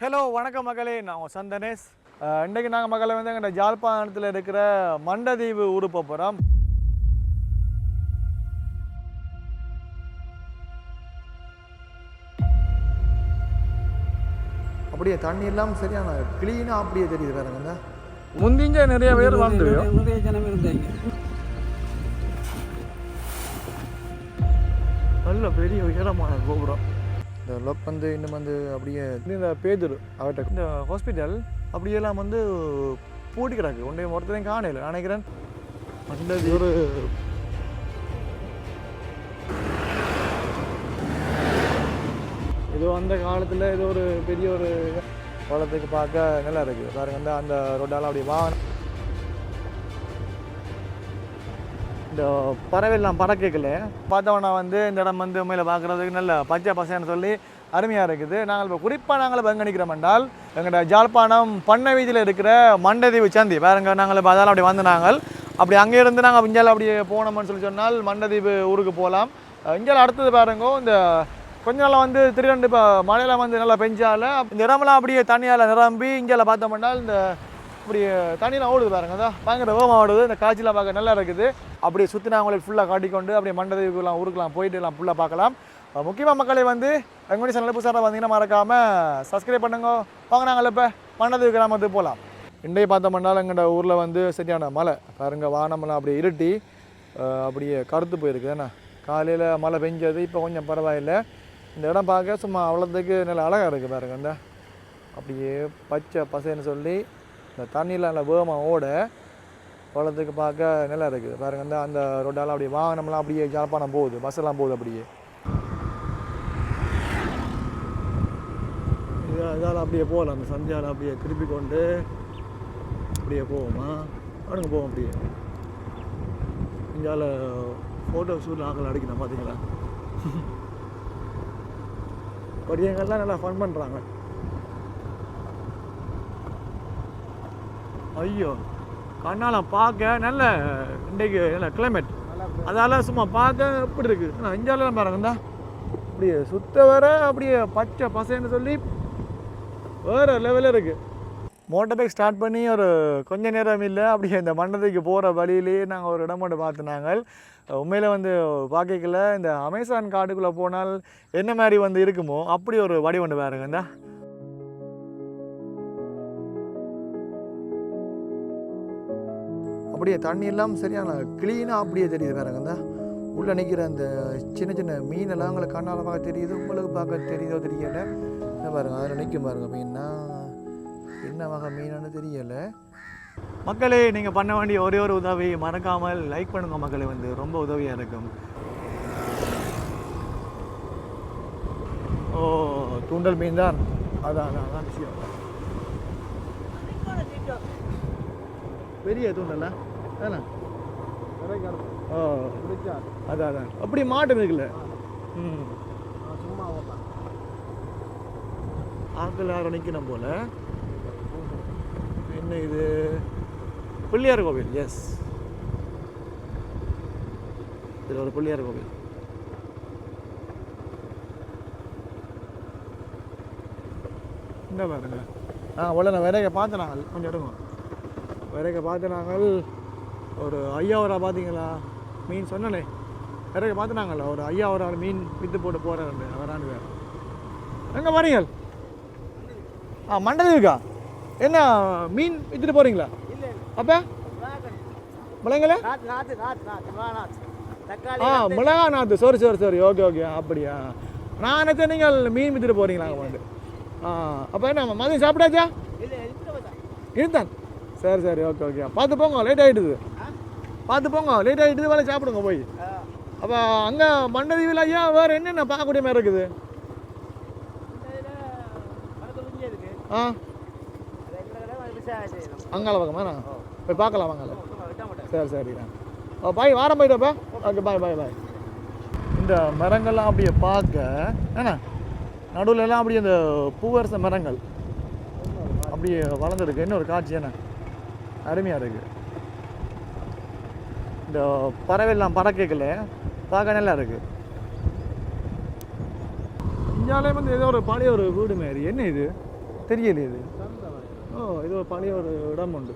Hello வணக்கம் மகளே. நான் சந்தனேஷ். இன்றைக்கு நாங்கள் மக்களை வந்து எங்கள் ஜாழ்ப்பாணத்தில் இருக்கிற மண்டதீவு ஊருக்கு போக போகிறோம் அப்படியே தண்ணி எல்லாம் சரியான க்ளீனாக அப்படியே தெரியுது பாருங்க முந்திஞ்ச நிறைய பேர் வந்து நிறைய ஜனம் இருந்தாங்க. நல்ல பெரிய உயரமான கோபுரம். இந்த லொக் வந்து இன்னும் வந்து அப்படியே இந்த பேதூர் அவர்கிட்ட இந்த ஹாஸ்பிட்டல் அப்படியெல்லாம் வந்து பூட்டி கிடக்கு ஒன்றைய ஒருத்தரையும் காணையில் நினைக்கிறேன். மண்டதி ஒரு ஏதோ அந்த காலத்தில் ஏதோ ஒரு பெரிய ஒரு குளத்துக்கு பார்க்க நல்லா இருக்குது பாருங்க அந்த அந்த ரோட்டால் அப்படி வாகனம். இந்த பறவைலாம் கேட்கல. பார்த்தவனா வந்து இந்த இடம் வந்து உண்மையில் பார்க்குறதுக்கு நல்ல பச்சை பசைன்னு சொல்லி அருமையாக இருக்குது. நாங்கள் இப்போ குறிப்பாக நாங்கள் இப்போ எங்கே நிற்கிறோம் என்றால் எங்களோட ஜாழ்ப்பாணம் பண்ணை வீதியில் இருக்கிற மண்டதீவு சந்தி. பாருங்க நாங்கள் இப்போ அதால் அப்படி வந்து நாங்கள். அப்படி அங்கே இருந்து நாங்கள் இஞ்சால் அப்படி போனோம்னு சொல்லி சொன்னால் மண்டதீவு ஊருக்கு போகலாம். இஞ்சால் அடுத்தது பாருங்கோ இந்த கொஞ்ச நாள் வந்து திடீர்னு இப்போ மழையில் வந்து நல்லா பெஞ்சால இந்த இடமெல்லாம் அப்படியே தனியால் நிரம்பி இஞ்சால பார்த்தோம்னால் இந்த அப்படி தண்ணியெலாம் ஓடுது பாருங்க தான் பயங்கர வேகமாக ஓடுது இந்த காட்சியெலாம் பார்க்க நல்லா இருக்குது. அப்படியே சுற்றி நான் உங்களுக்கு ஃபுல்லாக காட்டிக்கொண்டு அப்படியே மண்டதீவுக்குலாம் ஊருக்குலாம் போயிட்டு எல்லாம் ஃபுல்லாக பார்க்கலாம். முக்கியமாக மக்களை வந்து எங்களுடைய சேனல் புதுசாக வந்தீங்கன்னா மறக்காமல் சப்ஸ்கிரைப் பண்ணுங்க. வாங்க நாங்கள் இப்போ மண்டதீவு கிராமத்துக்கு போகலாம் இன்றைய பார்த்தோம்னாலும் எங்களோட ஊரில் வந்து சரியான மழை. பாருங்க வானமெல்லாம் அப்படியே இருட்டி அப்படியே கருத்து போயிருக்கு. ஏன்னா காலையில் மழை பெஞ்சது இப்போ கொஞ்சம் பரவாயில்லை. இந்த இடம் பார்க்க சும்மா அவ்வளோத்துக்கு நல்ல அழகாக இருக்குது பாருங்க இந்த. அப்படியே பச்சை பசைன்னு சொல்லி இந்த தண்ணியில் நல்லா வேகமாக ஓட குளத்துக்கு பார்க்க நல்லா இருக்குது. பாருங்க இந்த அந்த ரோட்டால் அப்படியே வாகனம்லாம் அப்படியே ஜாழ்ப்பாணம் போகுது. பஸ்ஸெல்லாம் போகுது அப்படியே. இதால் அப்படியே போகலாம் அந்த சந்தியால் அப்படியே திருப்பி கொண்டு அப்படியே போவோமா? அடுங்க போவோம் அப்படியே. இங்கால ஃபோட்டோ ஷூட் ஆக்கள் அடிக்கணும் பார்த்தீங்களா படியங்கள்லாம் நல்லா ஃபன் பண்ணுறாங்க ஐயோ கண்ணாலாம் பார்க்க நல்ல இன்றைக்கு நல்ல கிளைமேட் அதால் சும்மா பார்க்க எப்படி இருக்குது ஆனால் இந்தியாவிலாம் பாருங்கண்டா அப்படியே சுத்த வர அப்படியே பச்சை பசைன்னு சொல்லி வேறு லெவலில் இருக்குது மோட்டர் பைக் ஸ்டார்ட் பண்ணி ஒரு கொஞ்ச நேரம் இல்லை அப்படியே இந்த மண்டபத்துக்கு போகிற வழியிலேயே நாங்கள் ஒரு இடம் மட்டும் பார்த்து நாங்கள். உண்மையில் வந்து பார்க்கல இந்த அமேசான் காட்டுக்குள்ளே போனால் என்ன மாதிரி வந்து இருக்குமோ அப்படி ஒரு வடி ஒன்று பாருங்க இந்த. அப்படியே தண்ணி எல்லாம் சரியான க்ளீனாக அப்படியே தெரியுது பாருங்க தான் உள்ளே நிற்கிற அந்த சின்ன சின்ன மீனெல்லாம் உங்களுக்கு கண்ணால் பார்க்க தெரியுது உங்களுக்கு பார்க்க தெரியுதோ தெரியல. என்ன பாருங்க அதில் நிற்கும் பாருங்க மீன்னா என்ன வகை மீனான்னு தெரியலை. மக்களே நீங்கள் பண்ண வேண்டிய ஒரே ஒரு உதவி மறக்காமல் லைக் பண்ணுங்க மக்களே வந்து ரொம்ப உதவியாக இருக்கும். ஓ தூண்டல் மீன் தான் அதான் அதான் அதான் விஷயம். பெரிய தூண்டலா? தானே ஓ. அதான் அதான். அப்படி மாட்டு இருக்குல்ல. ம். ஆக்கள் யாரும் நிற்கணும் போல. என்ன இது? பிள்ளையார் கோவில் எஸ் இது ஒரு பிள்ளையார் கோவில். இந்த பாருங்க. ஆ உள்ள நான் விறக பார்த்து நாங்கள் கொஞ்சம் எடுங்க. விறக பார்த்து நாங்கள் ஒரு ஐயாவரா பார்த்தீங்களா மீன் சொன்னனே. விறக பார்த்து நாங்கள் ஒரு ஐயாவரா மீன் விற்று போட்டு போகிறாரு வரான்னு வேறு. எங்கே வரீங்க ஆ மண்டதுக்கா என்ன மீன் வித்துட்டு போறீங்களா? அப்ப? மிளங்கல ஆ மிளகா நாத்து sorry sorry sorry. Okay okay. அப்படியா? நான் நினைச்சேன் நீங்கள் மீன் வித்துட்டு போறீங்களா வந்து? ஆ அப்போ என்ன மதியம் சாப்பிட்டாச்சா? இருந்தான் சரி சரி. Okay okay. பார்த்து போங்க லேட் ஆகிடுது பார்த்து போங்க லேட் ஆகிடுது வேலை சாப்பிடுங்க போய். அப்போ அங்கே மண்டதீவில் ஐயா வேறு என்னென்ன பார்க்கக்கூடிய மாதிரி இருக்குது? ஆ. அங்கால பக்கமா போய் பார்க்கலாம் வாங்கல சரி சரிண்ணா ஓ பாய் வாரம் போயிட்டப்பா ஓகே பாய் பாய் பாய். இந்த மரங்கள்லாம் அப்படியே பார்க்க ஏண்ணா நடுவில் எல்லாம் அப்படியே இந்த பூவரச மரங்கள் அப்படியே வளர்ந்துருக்கு. என்ன ஒரு காட்சி என்ன? அருமையாக இருக்குது இந்த பறவைலாம் பறக்கல பார்க்க நல்லா இருக்குது இந்தியாவிலே வந்து ஏதோ ஒரு பழைய ஒரு வீடு மாதிரி. என்ன இது? தெரியலையே இது. ஓ இது ஒரு பழைய ஒரு இடம் உண்டு.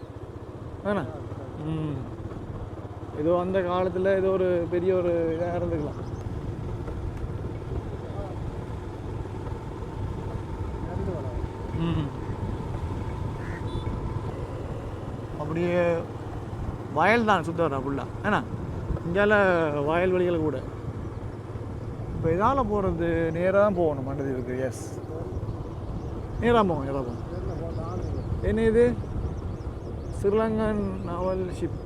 வேணா ம். ஏதோ அந்த காலத்தில் ஏதோ ஒரு பெரிய ஒரு இதாக இருந்துக்கலாம். அப்படியே வயல் தான் சுத்த வரேன் ஃபுல்லாக ஏன்னா இங்கால வயல்வெளிகள் கூட. இப்போ இதால் போகிறது நேராக தான் போகணும் மண்டதீவுக்கு எஸ் நேராக போகும் நேராக போகும் என்ன இது ஸ்ரீலங்கன் நாவல் ஷிப்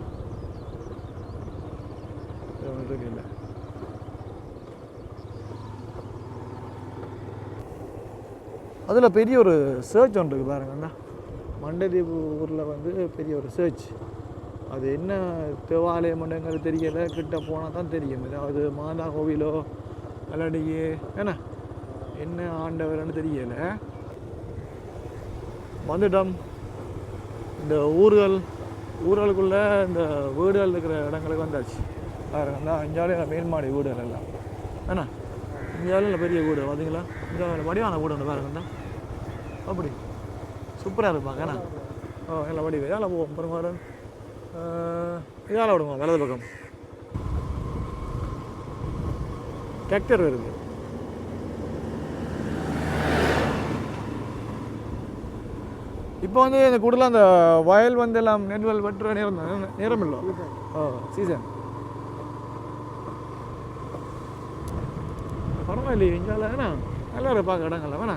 இல்லை அதில் பெரிய ஒரு சர்ச் ஒன்று இருக்குது பாருங்கண்ணா மண்டதீவு ஊரில் வந்து பெரிய ஒரு சர்ச் அது என்ன தேவாலயம்ங்கிறது தெரியலை. கிட்ட போனால் தான் தெரியும். ஏதாவது மாதா கோவிலோ இல்லாட்டி என்ன என்ன ஆண்டவர்னு தெரியலை. வந்துட்டோம். இந்த ஊர்கள் ஊர்களுக்குள்ளே இந்த வீடுகள் இருக்கிற இடங்களுக்கு வந்தாச்சு. பாருங்க அஞ்சாலும் மேல்மாடி வீடுகள் எல்லாம். என்ன இந்தியாவில் பெரிய வீடு. பார்த்தீங்களா அஞ்சாவது வடிவான வீடு ஒன்று பாருங்கண்ணா அப்படி. சூப்பராக இருப்பாங்க ஏண்ணா ஓ எல்லாம் வடி போவோம். பாருங்க இதால் விடுங்க வலது பக்கம். டிராக்டர் வருது. இப்போ வந்து இந்த கூடலாம் அந்த வயல் வந்து எல்லாம் நெல்வல் வெட்டுற நேரம் நேரம் இல்லை. ஓ சீசன் பரவாயில்லையே இங்கால வேணா நல்லா இருக்கு பார்க்க இடங்கள்ல வேணா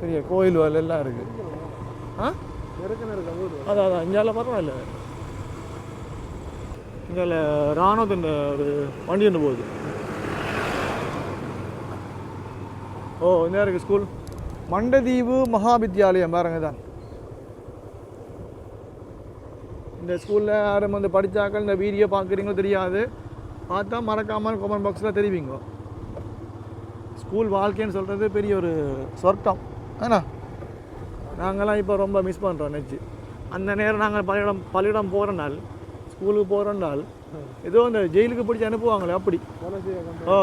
பெரிய கோயில் வேலை எல்லாம் இருக்கு. ஆ? அதான் அதான். இங்கால பரவாயில்ல. இங்கால ராணுவத்தின் ஒரு வண்டி ஒன்று போகுது. ஓ இந்த இருக்கு ஸ்கூல் மண்டதீவு மகாவித்யாலயம் பாருங்க தான் இந்த ஸ்கூலில் யாரும் வந்து படித்தாக்கள் இந்த வீடியோ பார்க்குறீங்களோ தெரியாது. பார்த்தா மறக்காமல் கமெண்ட் பாக்ஸில் தெரிவிங்க. ஸ்கூல் வாழ்க்கைன்னு சொல்கிறது பெரிய ஒரு சொர்க்கம். ஏன்னா நாங்கள்லாம் இப்போ ரொம்ப மிஸ் பண்ணுறோம் நெச்சு அந்த நேரம் நாங்கள் பள்ளியிடம் பள்ளியிடம் போகிற நாள் ஸ்கூலுக்கு போகிற நாள் ஏதோ அந்த ஜெயிலுக்கு பிடிச்சி அனுப்புவாங்களே அப்படி. ஓ.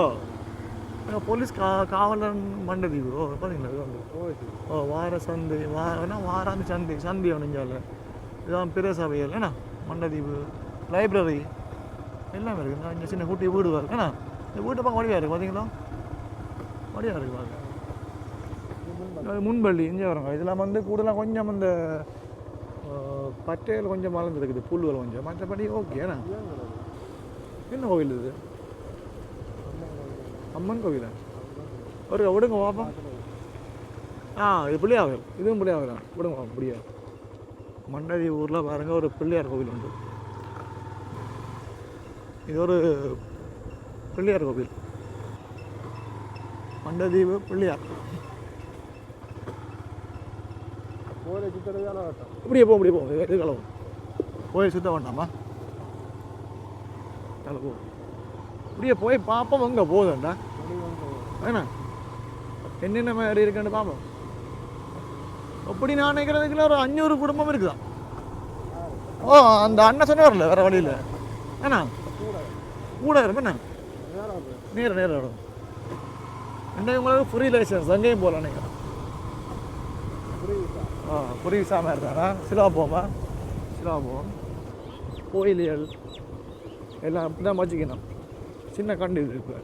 போலீஸ் கா காவலன் மண்டதீவு ஓ பார்த்தீங்களா ஓ வார சந்தை வாரனா வாராந்து சந்தை சந்தை ஒன்றுஞ்சால இதான் பிற சபைகள் ஏன்னா மண்டதீவு லைப்ரரி எல்லாமே இருக்குது இங்கே சின்ன குட்டி வீடு இருக்கு ஏன்னா இந்த வீட்டை பார்க்க வடிவாக இருக்குது பார்த்தீங்களா வடிவாக இருக்குது பார்க்க முன்பள்ளி இங்கே வரங்க இதெல்லாம் வந்து கூடலாம் கொஞ்சம் இந்த பட்டையில் கொஞ்சம் மலர்ந்துருக்குது புல்லுகள் கொஞ்சம். மற்றபடி ஓகே ஏன்னா என்ன கோவில் இது? அம்மன் கோவிலா? ஒரு விடுங்க பாப்பா. ஆ இது பிள்ளையாவில் இதுவும் பிள்ளையாவில் தான் விடுங்க பாப்போம், மண்டதி ஊரில் பாருங்கள் ஒரு பிள்ளையார் கோவில் உண்டு. இது ஒரு பிள்ளையார் கோவில். மண்டதீவு பிள்ளையார். இப்படியே போகும் இப்படியே போகும் இது கிளவும் கோயில் சுத்த வேண்டாமா போ இப்படியே போய் பார்ப்போம் எங்கே போகுதுண்டா வேணா என்னென்ன மாதிரி இருக்குன்னு பார்ப்போம் அப்படி நான் நினைக்கிறதுக்குள்ள ஒரு அஞ்சூறு குடும்பம் இருக்குதா ஓ அந்த அண்ணன் சொன்னார்ல வேற வழியில் ஏண்ணா கூட இருக்கும் என்ன நேர நேர வரும் என்ன உங்களுக்கு ஃப்ரீ லைசன்ஸ் அங்கேயும் போகலாம் நினைக்கிறேன் ஆ ஃப்ரீ விசா மாதிரி தானா சிலா போமா கோயில்கள் எல்லாம் அப்படி தான் வச்சுக்கணும். சின்ன கண்டு இது இருக்கு.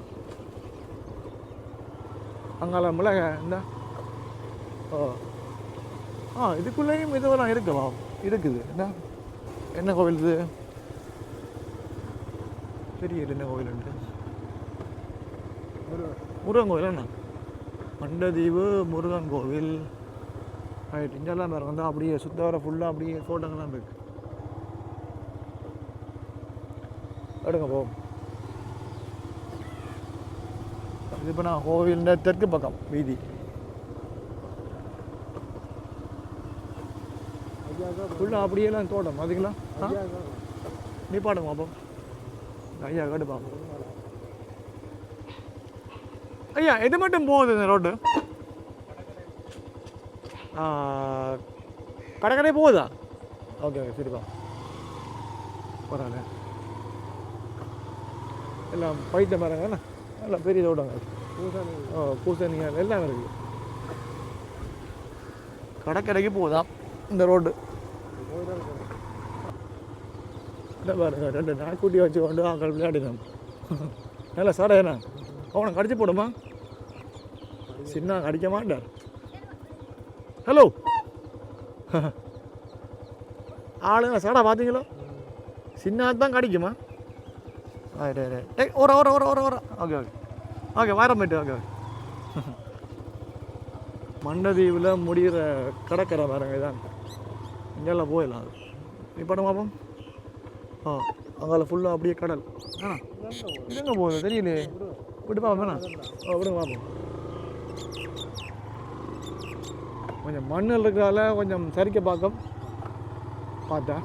அங்கால மிளகா இந்த. ஓ. ஆ இதுக்குள்ளேயும் இதுவெல்லாம் இருக்கலாம் இருக்குது. என்ன என்ன கோவில் இது? தெரியல என்ன கோவில் முருகன் கோவில் என்ன? மண்டதீவு முருகன் கோவில். ரைட் இங்கெல்லாம் பாருங்க தான் அப்படியே சுத்தவர ஃபுல்லாக அப்படியே ஃபோட்டோங்கெல்லாம் இருக்கு. எடுங்க போ. இது இப்போ நான் கோவிலின் தெற்கு பக்கம் வீதி. ஃபுல்லாக அப்படியெல்லாம் தோட்டம் அதுக்கெல்லாம் நீ பாடுங்க பாப்போம் ஐயா கேட்டு பார்ப்போம் ஐயா எது மட்டும் போகுது இந்த ரோட்டு கடை கடை போகுதா ஓகே ஓகே சரிப்பா பரவாயில்ல எல்லாம் பைத்த மரங்க எல்லாம் பெரிய தோட்டங்க ஓ பூசணிகள் எல்லாம் இருக்குது கடற்கரைக்கு போகுதாம் இந்த ரோடு இந்த பாருங்க ரெண்டு நாய்க்குட்டி வச்சு கொண்டு ஆக்கள் விளையாடினோம் நல்லா சார் என்ன அவனை கடிச்சு போடுமா சின்ன கடிக்க மாட்டார் ஹலோ ஆளுங்க சடா பார்த்தீங்களோ சின்ன தான் கிடைக்குமா ரைட் ரைட் ஏய் ஒரு ஒரு ஒரு ஒரு ஒரு ஓகே ஓகே ஓகே வாரம் போயிட்டு ஓகே ஓகே மண்டதீவில் முடிகிற கடற்கரை பாருங்க இதான் இங்கெல்லாம் போயிடலாம் அது இப்போ நம்ம பார்ப்போம் ஆ அங்கே ஃபுல்லாக அப்படியே கடல் ஆ எங்கே போகுது தெரியலையே விட்டு பார்ப்போம் வேணாம் ஆ விடுங்க பார்ப்போம் கொஞ்சம் மண்ணில் இருக்கிறதால கொஞ்சம் சரிக்க பார்க்க பார்த்தா.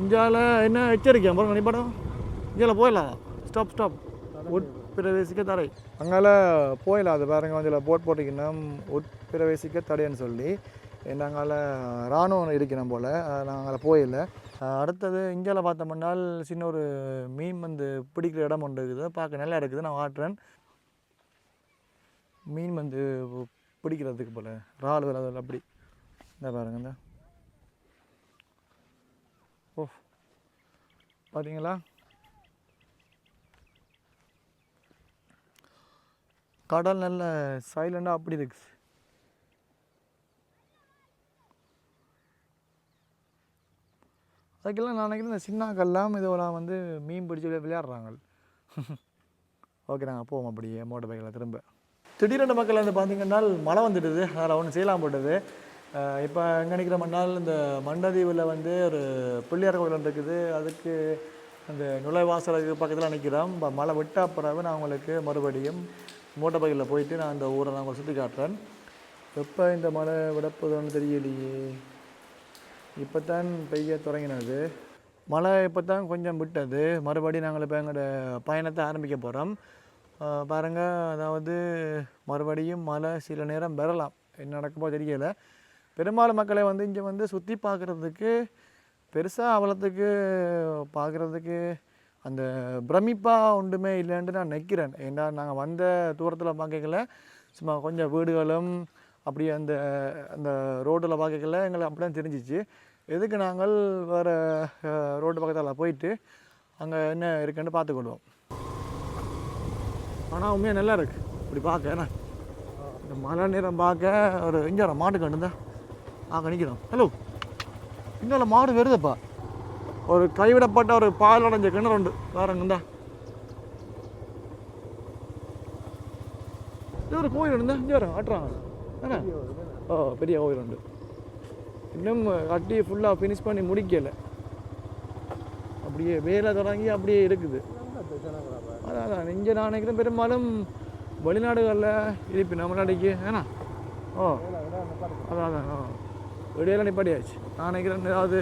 இந்தியாவில் என்ன எச்சரிக்கை? பாருங்க நீ இந்தியாவில் போயிடலாம் ஸ்டாப் ஸ்டாப் உட்பிரவேசிக்க தடை. அங்கால போயிடலாம் அது பாருங்க கொஞ்சம் போட் போட்டிங்கன்னா உட்பிரவேசிக்க தடைன்னு சொல்லி. நாங்கள் இராணுவம் இருக்கணும் போல். நாங்கள் போயிடல அடுத்தது இந்தியாவில் பார்த்தோம்னால் சின்ன ஒரு மீன் வந்து பிடிக்கிற இடம் ஒன்று இருக்குது. பார்க்க நல்லா இருக்குது. நான் வாட்டுறேன் மீன் வந்து பிடிக்கிறதுக்கு போல். இறால் அதில் அப்படி. இந்த பாருங்க இந்த. ஓ பார்த்தீங்களா கடல் நல்ல சைலண்டாக அப்படி இருக்கு. அதுக்கெல்லாம் நான் நினைக்கிறேன் இந்த சின்னாக்கெல்லாம் இதெல்லாம் வந்து மீன் பிடிச்சி விளையாடுறாங்க. ஓகே நாங்கள் போவோம் அப்படியே மோட்டர் பைக்கில் திரும்ப. திடீரென மக்கள் வந்து பார்த்தீங்கன்னா மழை வந்துடுது. அதில் ஒன்று செய்யலாம் போட்டது. இப்போ எங்கே நினைக்கிற மண்ணால் இந்த மண்டதீவில் வந்து ஒரு பிள்ளையார் கோவில் இருக்குது. அதுக்கு அந்த நுழைவாசலுக்கு பக்கத்தில் நிற்கிறோம் இப்போ மழை விட்டா பிறகு நான் உங்களுக்கு மறுபடியும் மோட்டர் பைக்கில் போயிட்டு நான் அந்த ஊரை நான் உங்களுக்கு சுற்றி காட்டுறேன். எப்போ இந்த மழை விடப்போதுன்னு தெரியலையே. இப்போ தான் பெய்ய தொடங்கினது. மழை இப்போ தான் கொஞ்சம் விட்டது. மறுபடியும் நாங்கள் இப்போ எங்களோட பயணத்தை ஆரம்பிக்க போகிறோம் பாருங்கள் அதாவது மறுபடியும் மழை சில நேரம் பெறலாம். என்ன நடக்குமோ தெரியலை. பெரும்பாலும் மக்களை வந்து இங்கே வந்து சுற்றி பார்க்குறதுக்கு பெருசாக அவலத்துக்கு பார்க்குறதுக்கு அந்த பிரமிப்பாக ஒன்றுமே இல்லைன்ட்டு நான் நிற்கிறேன் ஏன்னா நாங்கள் வந்த தூரத்தில் பார்க்கல சும்மா கொஞ்சம் வீடுகளும் அப்படியே அந்த அந்த ரோட்டில் பார்க்கல எங்களுக்கு அப்படி தான் தெரிஞ்சிச்சு. எதுக்கு நாங்கள் வேறு ரோடு பக்கத்தில் போயிட்டு அங்கே என்ன இருக்குன்னு பார்த்துக்கொள்வோம். ஆனால் உண்மையாக நல்லா இருக்குது இப்படி பார்க்க என்ன? இந்த மழை நேரம் பார்க்க ஒரு இங்கே மாட்டு கண்டுந்தா ஆ நிற்கிறோம் ஹலோ இங்கே மாடு வருதுப்பா. ஒரு கைவிடப்பட்ட ஒரு பால் அடைஞ்ச கிணறு உண்டு. வேறங்கந்தா இது ஒரு கோயில் இருந்தா இங்கே வர ஆட்டுறாங்க என்ன? ஓ பெரிய கோயில் உண்டு. இன்னும் கட்டி ஃபுல்லாக ஃபினிஷ் பண்ணி முடிக்கலை. அப்படியே வேலை தொடங்கி அப்படியே இருக்குது. அதான் அதான் இங்கே நான் நினைக்கிறேன் பெரும்பாலும் வெளிநாடுகளில் இருப்பி நம்ம நாளைக்கு ஏன்னா? ஓ அதான் அதான் ஓ. வெளியில் நிப்பாட்டியாச்சு. நான் நினைக்கிறேன் ஏதாவது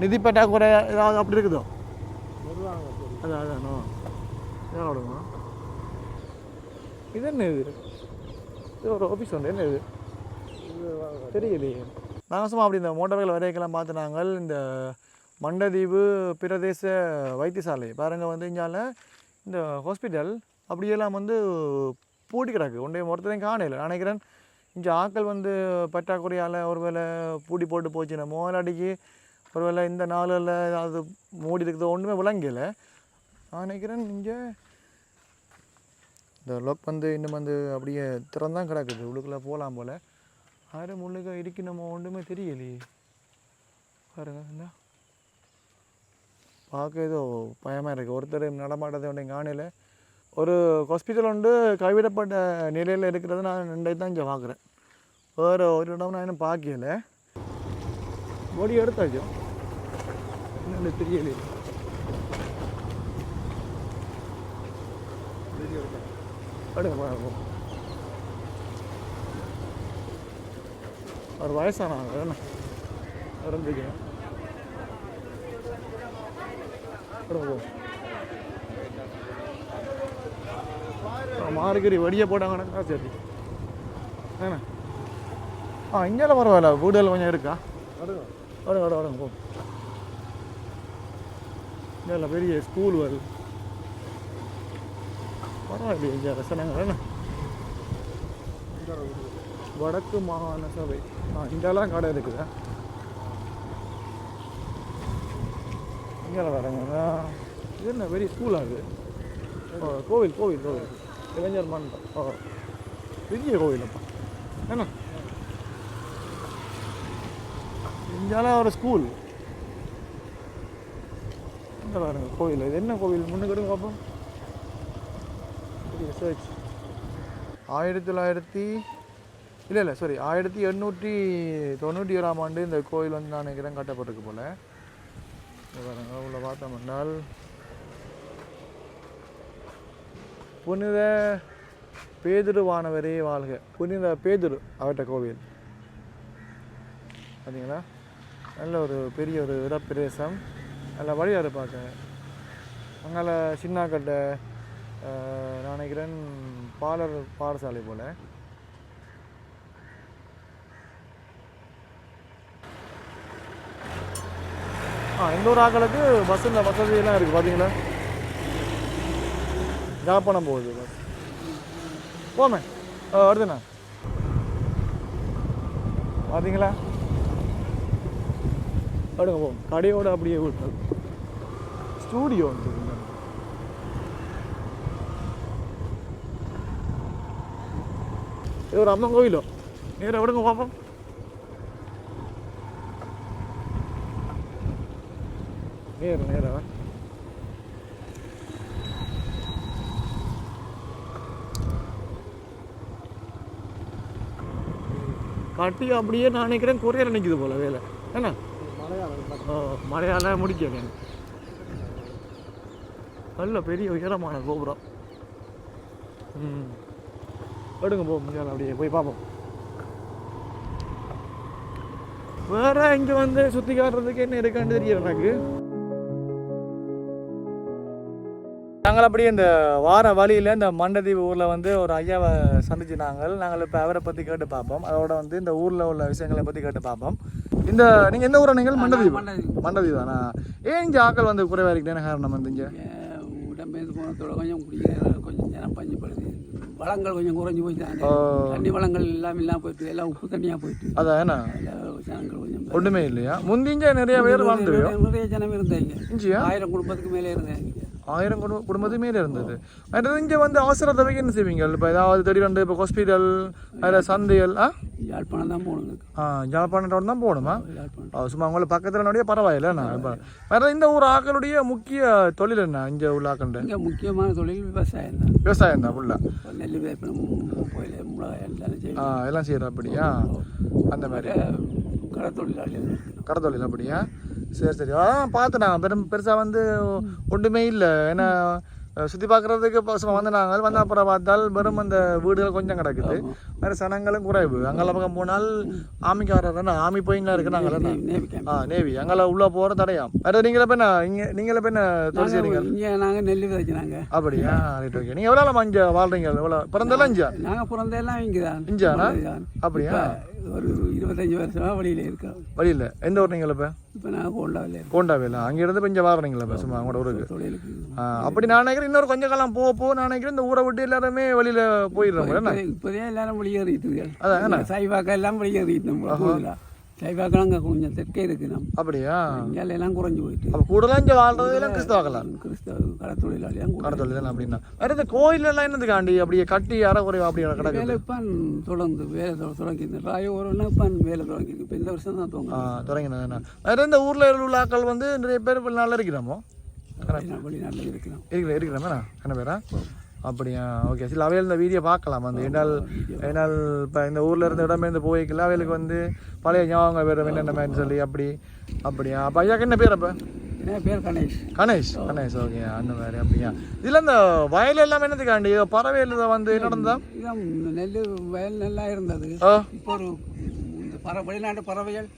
நிதி பற்றாக்குறை ஏதாவது அப்படி இருக்குதோ? அதான் அதான் ஓ. விடுங்க இது என்ன இது? இது ஒரு ஆஃபீஸ் ஒன்று என்ன இது? தெரியலையே. நாங்கள் சும்மா அப்படி இந்த மோட்டார்கள் வரையக்கெல்லாம் பார்த்து நாங்கள் இந்த மண்டதீவு பிரதேச வைத்தியசாலை பாருங்க வந்து இங்கால இந்த ஹாஸ்பிட்டல் அப்படியெல்லாம் வந்து பூட்டி கிடக்கு. ஒன்றே ஒருத்தரையும் காணலை. நான் நினைக்கிறேன் இங்கே ஆட்கள் வந்து பற்றாக்குறையால் ஒருவேளை பூட்டி போட்டு போச்சு நம்ம மோலாடிக்கு ஒருவேளை இந்த நாளில் ஏதாவது மூடி இருக்குதோ ஒன்றுமே விளங்கலை. நான் நினைக்கிறேன் இங்கே இந்த லொக் வந்து இன்னும் வந்து அப்படியே திறந்தான் கிடக்குது. உள்ளுக்குள்ளே போகலாம் போல். யாரும் உள்ளுக்க நம்ம ஒன்றுமே தெரியலையே. பாருங்க என்ன பார்க்க ஏதோ பயமாக இருக்குது ஒருத்தர் நடமாட்டது காணியில் ஒரு ஹாஸ்பிட்டல் உண்டு கைவிடப்பட்ட நிலையில் இருக்கிறத நான் ரெண்டை தான் இங்கே பார்க்குறேன். வேறு ஒரு இடம் நான் இன்னும் பார்க்கல. பொடி எடுத்தாச்சு? என்னன்னு தெரியலையே. எடுங்க ஒரு வயசானவங்க என்ன? இறந்துக்கணும் மார்கரி வடியை போட்டாங்கன்னா சரி என்ன? ஆ இங்கெல்லாம் பரவாயில்ல வீடுகள் கொஞ்சம் இருக்கா? வரும் வரும் வரும் போ. இங்கே பெரிய ஸ்கூல் வருது பரவாயில்லையே இங்கே ரசனங்கள் வடக்கு மாகாண சபை. ஆ இங்கெல்லாம் கடை இருக்குதா? இங்கே வரங்க. இது என்ன வெரி ஸ்கூலாக இது. ஓ கோவில் கோவில் கோவில். இளைஞர் மண்டபம் ஓ பெரிய கோவில் அப்பா என்ன? இங்கெல்லாம் ஒரு ஸ்கூல் இங்கே பாருங்க கோவில். இது என்ன கோவில்? முன்னுக்கிட்டு பார்ப்போம் சர்ச் ஆயிரத்தி தொள்ளாயிரத்தி இல்லை இல்லை சாரி ஆயிரத்தி எண்ணூற்றி தொண்ணூற்றி ஏழாம் ஆண்டு இந்த கோயில் வந்து நான் நினைக்கிறேன் கட்டப்பட்டிருக்கு போல். பாருங்க உள்ள பார்த்தோம் என்றால் புனித பேதுருவானவரே வாழ்க. புனித பேதுரு அவட்ட கோவில். பார்த்தீங்களா நல்ல ஒரு பெரிய ஒரு இடப்பிரதேசம். நல்ல வழியாக இருப்பாங்க அங்கால சின்னாக்கட்டை அஹ், நான் நினைக்கிறேன் பாலர் பாடசாலை போல். ஆ ஒரு ஆக்களுக்கு பஸ்ஸில் வசதியெல்லாம் இருக்குது பார்த்தீங்களா ஜாப்பானம் போகுது பஸ். போமே. வருதுண்ணா. பார்த்தீங்களா அடுங்க போ கடையோட அப்படியே விட்டது ஸ்டூடியோ வந்து இது ஒரு அம்மன் கோயிலோ? நேரம் விடுங்க பார்ப்போம் நேரு நேரம். கட்டி அப்படியே நான் நினைக்கிறேன் கொரியர் நிற்கிது போல வேலை. என்ன? ஓ மழையால் முடிக்க வேணும் நல்ல பெரிய உயரமான கோபுரம். ம். எடுங்க போ முடியாது அப்படியே போய் பார்ப்போம். வேற இங்கே வந்து சுற்றி காட்டுறதுக்கு என்ன இருக்கான்னு தெரியல எனக்கு? நாங்கள் அப்படியே இந்த வார வழியில் இந்த மண்டதீவு ஊரில் வந்து ஒரு ஐயாவை சந்திச்சு நாங்கள். நாங்கள் இப்போ அவரை பற்றி கேட்டு பார்ப்போம். அதோட வந்து இந்த ஊரில் உள்ள விஷயங்களை பற்றி கேட்டு பார்ப்போம். இந்த நீங்கள் எந்த ஊரா நீங்கள்? மண்டதீவு. மண்டதீவு. தானா ஏன் இங்கே ஆக்கள் வந்து குறைவாக இருக்குன்னு காரணம் வந்து இங்கே? போனதோட கொஞ்சம் குடிக்கிற கொஞ்சம் ஜனம் பஞ்சப்படுது வளங்கள் கொஞ்சம் குறைஞ்சி போயிட்டு ஓ. தண்ணி வளங்கள் எல்லாம் இல்லாமல் போயிட்டு எல்லாம் உப்பு தண்ணியாக போயிட்டு. அதான் என்ன? ஜனங்கள் கொஞ்சம் ஒன்றுமே இல்லையா? முந்திஞ்ச நிறைய பேர் வாழ்ந்துருவியோ நிறைய ஜனம் இருந்தாங்க. ஆயிரம் குடும்பத்துக்கு மேலே இருந்தாங்க. ஆயிரம் குடும்ப குடும்பத்து மேலே இருந்தது. அடுத்தது இங்கே வந்து அவசர தேவைக்கு என்ன செய்வீங்க? இப்போ ஏதாவது திடீரெண்டு இப்போ ஹாஸ்பிட்டல் வேறு சந்தைகள் ஆ? யாழ்ப்பாணம் தான் போகணும் ஆ ஜாழ்ப்பாணத்தோட தான் போகணுமா? யாழ்ப்பாணம் சும்மா உங்களை பக்கத்தில் நோடியே பரவாயில்ல நான் இப்போ வேறு இந்த ஊர் ஆக்களுடைய முக்கிய தொழில் என்ன? இங்கே உள்ள ஆக்கண்ட இங்கே முக்கியமான தொழில் விவசாயம் தான். விவசாயம் தான் ஃபுல்லாக நெல் எல்லாம் ஆ எல்லாம் செய்கிற அப்படியா? அந்த மாதிரி. கடத்தொழிலாளிகள் இருக்கணும் கடை தொழில் அப்படியா? சரி சரி. அதான் பார்த்தேன் நான் பெரும் பெருசாக வந்து ஒன்றுமே இல்லை. ஏன்னா சுற்றி பார்க்குறதுக்கு பசங்க வந்து நாங்கள் வந்து அப்புறம் பார்த்தால் வெறும் அந்த வீடுகள் கொஞ்சம் கிடக்குது. வேறு சனங்களும் குறைவு. அங்கெல்லாம் பக்கம் போனால் ஆமிக்காரர் ஆமி போயிங்களா இருக்கு நாங்கள் ஆ நேவி. அங்கே உள்ள போகிற தடையாம். வேறு நீங்களே போய் இங்கே நீங்களே போய் தொழில் செய்றீங்க? இங்கே நாங்கள் நெல் விதைச்சினாங்க அப்படியா? ரைட் ஓகே நீங்கள் எவ்வளோ நம்ம இங்கே வாழ்றீங்க? எவ்வளோ பிறந்தெல்லாம் இஞ்சா நாங்கள் பிறந்தெல்லாம் இங்கே தான் இஞ்சானா அப்படியா? ஒரு இருபத்தஞ்சி வருஷமா வெளியில் இருக்கோம். வழியில் எந்த ஊர் நீங்கள் இப்போ? இப்போ நான் கோண்டாவில் கோண்டாவேல. அங்கேருந்து இப்போ இங்கே வாழ்றீங்களா இப்போ சும்மா உங்களோட ஊருக்கு? அப்படி நான் நினைக்கிறேன் இன்னொரு கொஞ்ச காலம் போக போக நான் நினைக்கிறேன் இந்த ஊரை விட்டு எல்லாருமே வெளியில போயிடுறோம் இப்போதே- எல்லாரும் வெளியேறிட்டு அதான் சைவாக்கா எல்லாம் வெளியேறிட்டு சைவாக்கெல்லாம் அங்கே கொஞ்சம் தெற்கே இருக்கு நம்ம. அப்படியா? இங்கே எல்லாம் குறைஞ்சி போயிட்டு. அப்போ கூடுதலாக இங்கே வாழ்றது எல்லாம் கிறிஸ்தவாக்கலாம் கிறிஸ்தவ கடத்தொழிலாளியாக கடை தொழில் தானே அப்படின்னா? வேற இந்த கோயில் எல்லாம் என்னதுக்காண்டி? அப்படியே கட்டி அறக்குறைவா அப்படி கிடக்குது? வேலை இப்பான் தொடர்ந்து வேலை தொடங்கிது. ராய ஒரு இப்பான் வேலை தொடங்கிது இப்போ இந்த வருஷம் தான் ஆ தோங்க தொடங்கினதுண்ணா வேற இந்த ஊர்ல உள்ள ஆட்கள் வந்து நிறைய பேர் வெளிநாளில் இருக்கிறோமோ? வெளிநாட்டில் இருக்கிறோம் இருக்கிற இருக்கிறோமே என்ன பேரா? அப்படியா ஓகே சில அவையில் இந்த வீடியோ பார்க்கலாம். அந்த ஏனால் ஏனால் இப்போ இந்த ஊரில் இருந்த இடமேருந்து போய்க்கல அவைகளுக்கு வந்து பழைய ஞாபகம் வேறு என்னென்ன மாதிரி சொல்லி அப்படி அப்படியா? அப்போ ஐயாக்கு என்ன பேர் அப்போ? பேர்? கணேஷ். கணேஷ் கணேஷ் ஓகே அந்த மாதிரி அப்படியா? இதில் இந்த வயல் எல்லாம் என்னதுக்காண்டி பறவையில் வந்து நடந்தா நெல் வயல் நல்லா இருந்தது. இப்போ ஒரு பற வெளிநாட்டு பறவைகள்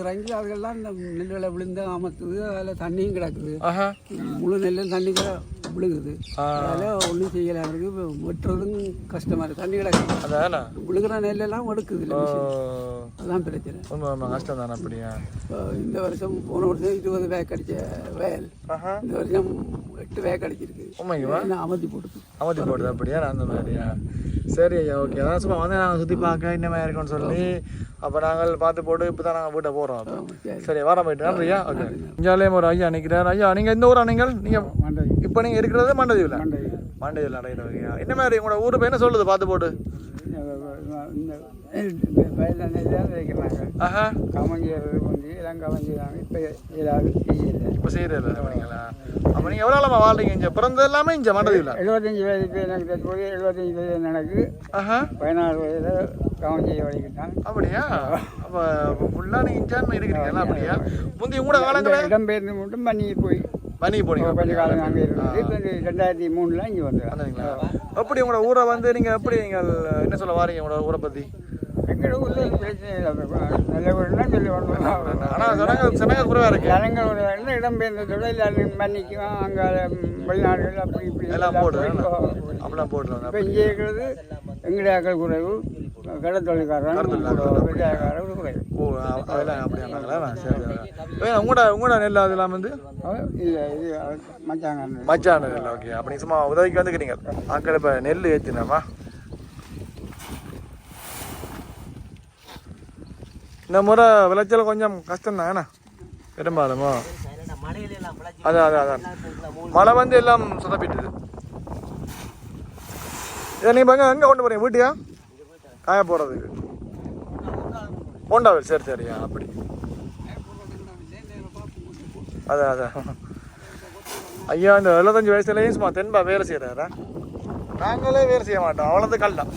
இறங்கி அதுகெல்லாம் இந்த நெல்லில் விழுந்து அமர்த்துது அதில் தண்ணியும் கிடக்குது. முழு நெல்லும் தண்ணி கூட விழுகுது. அதில் ஒன்றும் செய்யலை. இப்போ வெட்டுறதும் கஷ்டமாக இருக்குது தண்ணி கிடக்குது அதானே? விழுகிற நெல்லெல்லாம் மிஷின். அதான் பிரச்சனை. கஷ்டம் தானே அப்படியா? இந்த வருஷம் போன வருஷம் இருபது பேக் அடிச்ச வயல் இந்த வருஷம் எட்டு பேக் அடிச்சிருக்கு. அமர்த்தி போட்டுது அமர்த்தி போடுது அப்படியா? அந்த மாதிரியா? சரி ஐயா ஓகே. அதான் சும்மா வந்து நாங்கள் சுற்றி பார்க்க இந்த மாதிரி இருக்கும்னு சொல்லி. அப்போ நாங்கள் பார்த்து போட்டு இப்போ தான் நாங்கள் வீட்டை போகிறோம் சரி. வர போயிட்டு. நன்றியா ஓகே. இஞ்சாலேயும் ஒரு ஐயா நிற்கிறார் ஐயா நீங்கள் எந்த ஊரா நீங்கள்? நீங்கள் இப்போ நீங்கள் இருக்கிறது மண்டதீவில் மண்டை மண்டதீவில் ரைட் ஓகேயா என்ன மாதிரி உங்களோட ஊர் பேர் என்ன சொல்லுது? பார்த்து போட்டு. ஆஹா. கமஞ்சிறது வந்து எல்லாம் கமஞ்சிடுறாங்க இப்போ ஏதாவது செய்யல. இப்போ செய்கிறதில்ல அப்படிங்களா? அப்போ நீங்கள் எவ்வளோ நாளாக வாழ்றீங்க இங்கே? பிறந்தது எல்லாமே இங்கே மண்டதீவில் எழுபத்தஞ்சி வயது பேர் எனக்கு தற்போது எழுபத்தஞ்சி வயது எனக்கு ஆஹா. பதினாறு வயது கமஞ்சி வலிக்கிட்டான் அப்படியா? அப்போ ஃபுல்லாக நீங்கள் இஞ்சான் இருக்கிறீங்களா? அப்படியா? முந்தைய கூட காலங்களில் இடம்பெயர்ந்து மட்டும் பண்ணி போய். மணி போனீங்க கொஞ்ச காலம் அங்கே இருந்து ரெண்டாயிரத்தி மூணில் இங்கே வந்தீங்களா எப்படி உங்களோட ஊரை வந்து நீங்கள் எப்படி நீங்கள் என்ன சொல்ல வாரீங்க உங்களோட ஊரை பற்றி எங்களோட ஊரில் பிரச்சனை சொல்லி ஆனால் ஜனங்க ஜனங்க குறைவாக இருக்கு ஜனங்களோட இடம் இடம்பெயர்ந்ததோட எல்லாரும் மன்னிக்கும் அங்கே வெளிநாடுகள் அப்படி இப்படி எல்லாம் போடு இப்போ அப்படிலாம் போட்டுருவாங்க இப்போ இங்கே இருக்கிறது எங்களுடைய ஆக்கள் குறைவு கடத்தொழில்காரன் விவசாயக்காரர் குறைவு. ஓ அ- அதெல்லாம் அப்படியாங்களா சரி. உங்களோட உங்களோட நெல் அதெல்லாம் வந்து? இல்லை இது மச்சாங்க மச்சான நெல். ஓகே. அப்படி சும்மா உதவிக்கு வந்துக்கிறீங்க. ஆக்கள் இப்போ நெல் ஏற்றினமா இந்த முறை விளைச்சல் கொஞ்சம் கஷ்டம் தான் பெரும்பாலுமோ. அதான் அதான் அதான். மழை வந்து எல்லாம் சொதப்பிட்டுது. இதை நீ பாங்க எங்கே கொண்டு போகிறீங்க வீட்டியா காய போடுறதுக்கு. போண்டாவில். சரி சரியா அப்படி. அதான் அதான். ஐயா இந்த எழுபத்தஞ்சு வயசுலேயும் சும்மா தென்பா வேலை செய்கிறாரா நாங்களே வேலை செய்ய மாட்டோம். அவ்வளோது கல்லம்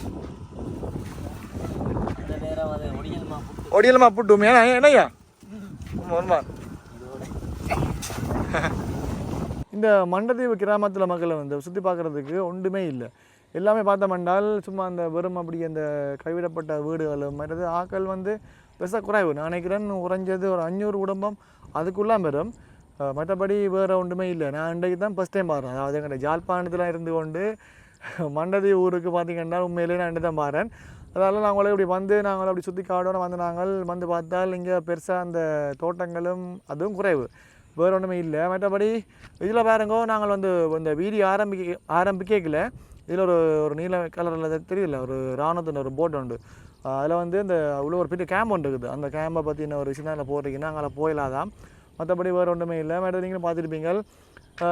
ஒடியலமா புட்டுமே என்னையா என்னய்யா? ஒருமான் இந்த மண்டதீவு கிராமத்தில் மக்களை வந்து சுற்றி பார்க்குறதுக்கு ஒன்றுமே இல்லை. எல்லாமே பார்த்தோம்னால் சும்மா அந்த வெறும் அப்படி அந்த கைவிடப்பட்ட வீடுகளும் மற்றது ஆக்கள் வந்து பெருசாக குறைவு நான் நினைக்கிறேன் குறைஞ்சது ஒரு அஞ்சூறு குடும்பம் அதுக்குள்ளாம் பெறும். மற்றபடி வேறு ஒன்றுமே இல்லை. நான் இன்றைக்கு தான் ஃபஸ்ட் டைம் பாடுறேன் அதாவது எங்கள் ஜாழ்ப்பாணத்தில் இருந்து கொண்டு மண்டதி ஊருக்கு பார்த்தீங்கன்னா உண்மையிலே நான் இன்று தான் பாடுறேன் அதனால் நாங்களே இப்படி வந்து நாங்கள் அப்படி சுற்றி காடோடு வந்து நாங்கள் வந்து பார்த்தால் இங்கே பெருசாக அந்த தோட்டங்களும் அதுவும் குறைவு. வேறு ஒன்றுமே இல்லை. மற்றபடி இதில் பாருங்கோ நாங்கள் வந்து இந்த வீடியோ ஆரம்பிக்க ஆரம்பிக்கல இதில் ஒரு ஒரு நீல கலரில் தெரியல ஒரு ராணுவத்தின் ஒரு போட் உண்டு. அதில் வந்து இந்த உள்ள ஒரு பெரிய கேம்ப் ஒன்று இருக்குது. அந்த கேம்பை பற்றின ஒரு விஷயம் தான் போடுறீங்கன்னா அங்கே போயிடலாம் மற்றபடி வேறு ஒன்றுமே இல்லை. மேடம் நீங்களும் பார்த்துருப்பீங்க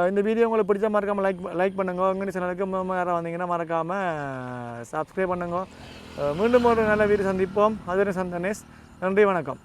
இந்த வீடியோ உங்களுக்கு பிடிச்ச மறக்காமல் லைக் லைக் பண்ணுங்க. உங்கள் சேனலுக்கு மூலமாக யாராவது வந்தீங்கன்னா மறக்காமல் சப்ஸ்கிரைப் பண்ணுங்க. மீண்டும் ஒரு நல்ல வீடியோ சந்திப்போம். அதுவரை சந்தனேஷ். நன்றி வணக்கம்.